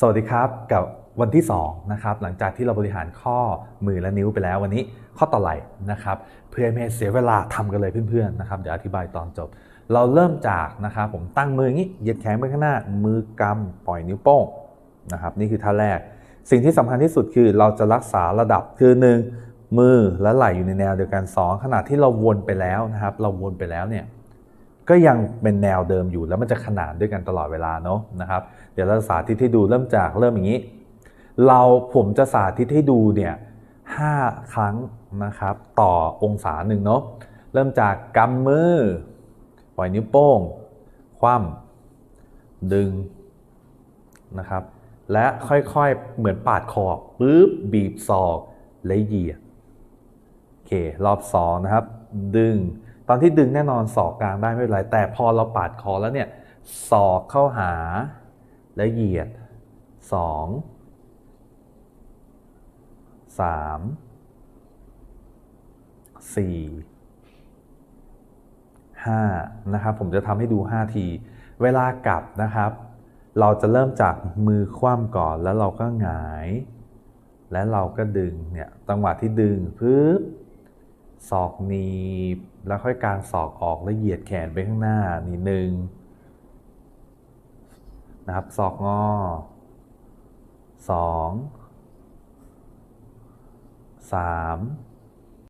สวัสดีครับกับวันที่2นะครับหลังจากที่เราบริหารข้อมือและนิ้วไปแล้ววันนี้ข้อต่อไหล่นะครับเพื่อไม่ให้เสียเวลาทำกันเลยเพื่อนๆนะครับเดี๋ยวอธิบายตอนจบ เราเริ่มจากนะครับผมตั้งมืออย่างนี้เหยียดแขนไปข้างหน้า มือกำปล่อยนิ้วโป้งนะครับนี่คือท่าแรก สิ่งที่สำคัญที่สุดคือเราจะรักษาระดับคือหนึ่งมือและไหล่อยู่ในแนวเดียวกันสองขณะที่เราวนไปแล้วนะครับเราวนไปแล้วเนี่ย ก็ยังเป็นแนวเดิมอยู่แล้วมันจะขนานด้วยกันตลอดเวลาเนาะนะครับ เดี๋ยวเราสาธิตให้ดูเริ่มจากเริ่มอย่างนี้ เราผมจะสาธิตให้ดูเนี่ยห้าครั้งนะครับ ต่อองศาหนึ่งเนาะเริ่มจากกำมือปล่อยนิ้วโป้ง คว่ำดึงนะครับ และค่อยๆเหมือนปาดคอปุ๊บบีบศอกและเหยียดโอเครอบสองนะครับ ดึง ตอนที่ดึงแน่นอนศอกกลางได้ไม่เป็นไร แต่พอเราปาดคอแล้วเนี่ยศอกเข้าหาและเหยียดสองสามสี่ห้านะครับ ผมจะทำให้ดู 5 ที เวลากลับนะครับ เราจะเริ่มจากมือคว่ำก่อนแล้วเราก็หงาย และเราก็ดึงเนี่ยจังหวะที่ดึงปึ๊บ ศอกหนีบแล้วค่อยการศอกออกแล้วเหยียดแขนไปข้างหน้านี่หนึ่งนะครับศอกงอสองสาม